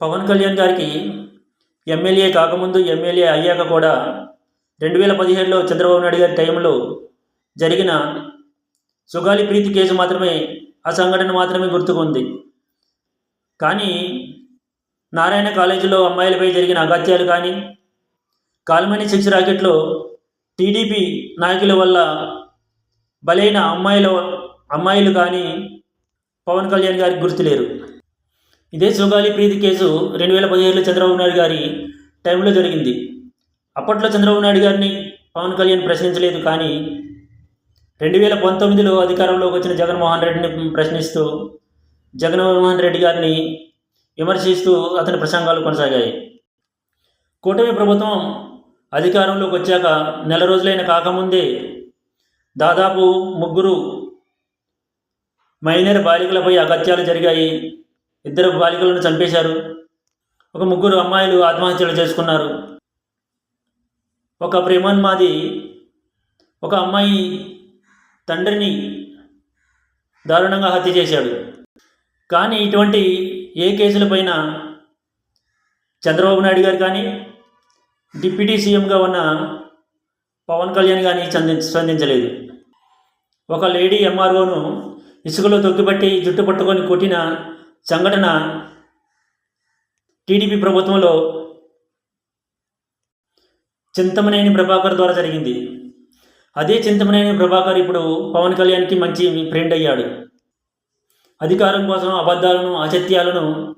పవన్ కళ్యాణ్ గారికి ఎమ్మెల్యే కాకముందు ఎమ్మెల్యే అయ్యాక కూడా రెండు వేల పదిహేడులో చంద్రబాబు నాయుడు గారి టైంలో జరిగిన సుగాలి ప్రీతి కేసు మాత్రమే ఆ సంఘటన మాత్రమే గుర్తుకుంది కానీ నారాయణ కాలేజీలో అమ్మాయిలపై జరిగిన అగత్యాలు కానీ కాల్మని సిక్స్ రాకెట్లో టీడీపీ నాయకుల వల్ల బలైన అమ్మాయిల అమ్మాయిలు కానీ పవన్ కళ్యాణ్ గారికి గుర్తులేరు. ఇదే సుగాలి ప్రీతి కేసు రెండు వేల పదిహేడులో చంద్రబాబు నాయుడు గారి టైంలో జరిగింది. అప్పట్లో చంద్రబాబు నాయుడు గారిని పవన్ కళ్యాణ్ ప్రశ్నించలేదు కానీ రెండు వేల పంతొమ్మిదిలో అధికారంలోకి వచ్చిన జగన్మోహన్ రెడ్డిని ప్రశ్నిస్తూ జగన్మోహన్ రెడ్డి గారిని విమర్శిస్తూ అతని ప్రసంగాలు కొనసాగాయి. కూటమి ప్రభుత్వం అధికారంలోకి వచ్చాక నెల రోజులైన కాకముందే దాదాపు ముగ్గురు మైనర్ బాలికలపై అగత్యాలు జరిగాయి. ఇద్దరు బాలికలను చంపేశారు. ఒక ముగ్గురు అమ్మాయిలు ఆత్మహత్యలు చేసుకున్నారు. ఒక ప్రేమోన్మాది ఒక అమ్మాయి తండ్రిని దారుణంగా హత్య చేశాడు. కానీ ఇటువంటి ఏ కేసులపైన చంద్రబాబు నాయుడు గారు కానీ డిప్యూటీ సీఎంగా ఉన్న పవన్ కళ్యాణ్ కానీ చంది స్పందించలేదు. ఒక లేడీ ఎంఆర్ఓను ఇసుకలో తొక్కిపట్టి జుట్టు పట్టుకొని కొట్టిన సంఘటన టీడీపీ ప్రభుత్వంలో చింతమనేని ప్రభాకర్ ద్వారా జరిగింది. అదే చింతమనేని ప్రభాకర్ ఇప్పుడు పవన్ కళ్యాణ్కి మంచి ఫ్రెండ్ అయ్యాడు. అధికారం కోసం అబద్ధాలను అసత్యాలను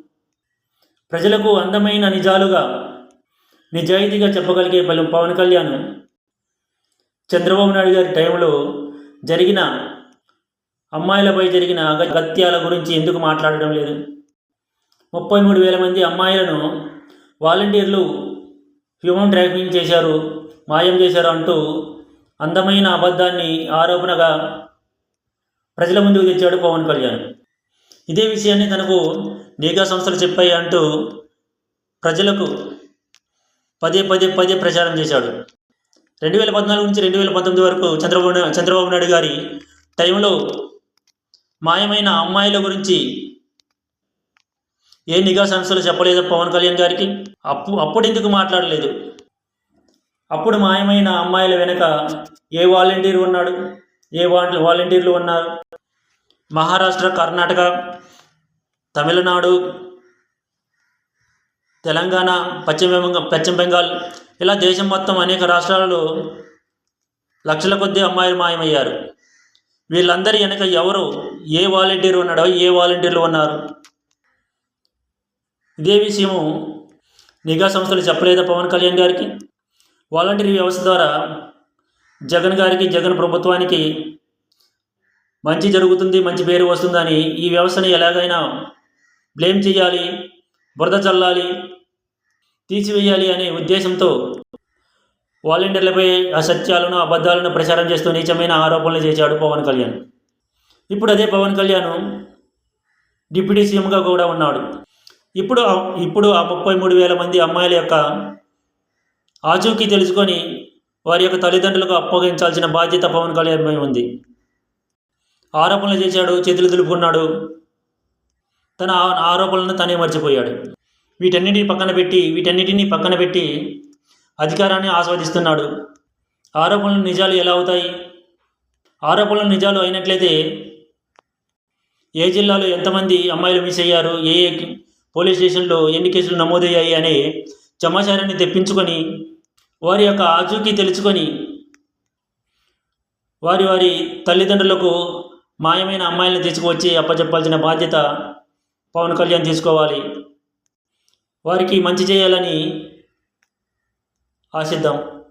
ప్రజలకు అందమైన నిజాలుగా నిజాయితీగా చెప్పగలిగే పలు పవన్ కళ్యాణ్ చంద్రబాబు నాయుడు గారి టైంలో జరిగిన అమ్మాయిలపై జరిగిన అగత్యాల గురించి ఎందుకు మాట్లాడడం లేదు? ముప్పై మూడు వేల మంది అమ్మాయిలను వాలంటీర్లు హ్యూమన్ ట్రాఫింగ్ చేశారు మాయం చేశారు అంటూ అందమైన అబద్ధాన్ని ఆరోపణగా ప్రజల ముందుకు తెచ్చాడు పవన్ కళ్యాణ్. ఇదే విషయాన్ని తనకు నిఘా సంస్థలు చెప్పాయి అంటూ ప్రజలకు పదే పదే పదే ప్రచారం చేశాడు. రెండు వేల పద్నాలుగు నుంచి రెండు వేల పంతొమ్మిది వరకు చంద్రబాబు చంద్రబాబు నాయుడు గారి టైంలో మాయమైన అమ్మాయిల గురించి ఏ నిఘా సంస్థలు చెప్పలేదు పవన్ కళ్యాణ్ గారికి? అప్పు అప్పుడు ఎందుకు మాట్లాడలేదు? అప్పుడు మాయమైన అమ్మాయిల వెనుక ఏ వాలంటీర్ ఉన్నాడు? ఏ వాల వాలంటీర్లు ఉన్నారు? మహారాష్ట్ర కర్ణాటక తమిళనాడు తెలంగాణ పశ్చిమ బెంగాల్ పశ్చిమ బెంగాల్ ఇలా దేశం మొత్తం అనేక రాష్ట్రాలలో లక్షల కొద్దీ అమ్మాయిలు మాయమయ్యారు. వీళ్ళందరి వెనక ఎవరు? ఏ వాలంటీర్ ఉన్నాడో ఏ వాలంటీర్లు ఉన్నారు? ఇదే విషయము నిఘా సంస్థలు చెప్పలేదా పవన్ కళ్యాణ్ గారికి? వాలంటీర్ వ్యవస్థ ద్వారా జగన్ గారికి జగన్ ప్రభుత్వానికి మంచి జరుగుతుంది మంచి పేరు వస్తుందని ఈ వ్యవస్థని ఎలాగైనా బ్లేమ్ చేయాలి బురద చల్లాలి తీసివేయాలి అనే ఉద్దేశంతో వాలంటీర్లపై అసత్యాలను అబద్ధాలను ప్రచారం చేస్తూ నీచమైన ఆరోపణలు చేశాడు పవన్ కళ్యాణ్. ఇప్పుడు అదే పవన్ కళ్యాణ్ డిప్యూటీ సీఎంగా కూడా ఉన్నాడు. ఇప్పుడు ఇప్పుడు ఆ ముప్పై మూడు వేల మంది అమ్మాయిల యొక్క ఆచూకీ తెలుసుకొని వారి యొక్క తల్లిదండ్రులకు అప్పగించాల్సిన బాధ్యత పవన్ కళ్యాణ్ పై ఉంది. ఆరోపణలు చేశాడు చేతులు దులుపుకున్నాడు. తన ఆ- ఆరోపణలను తనే మర్చిపోయాడు. వీటన్నిటిని పక్కన పెట్టి వీటన్నిటిని పక్కన పెట్టి అధికారాన్ని ఆస్వాదిస్తున్నాడు. ఆరోపణలు నిజాలు ఎలా అవుతాయి? ఆరోపణలు నిజాలు అయినట్లయితే ఏ జిల్లాలో ఎంతమంది అమ్మాయిలు మిస్ అయ్యారు? ఏ ఏ పోలీస్ స్టేషన్లో ఎన్ని కేసులు నమోదయ్యాయి అనే సమాచారాన్ని తెప్పించుకొని వారి యొక్క ఆచూకీ తెలుసుకొని వారి వారి తల్లిదండ్రులకు మాయమైన అమ్మాయిలను తీసుకువచ్చి అప్పచెప్పాల్సిన బాధ్యత పవన్ కళ్యాణ్ తీసుకోవాలి. వారికి మంచి చేయాలని acidão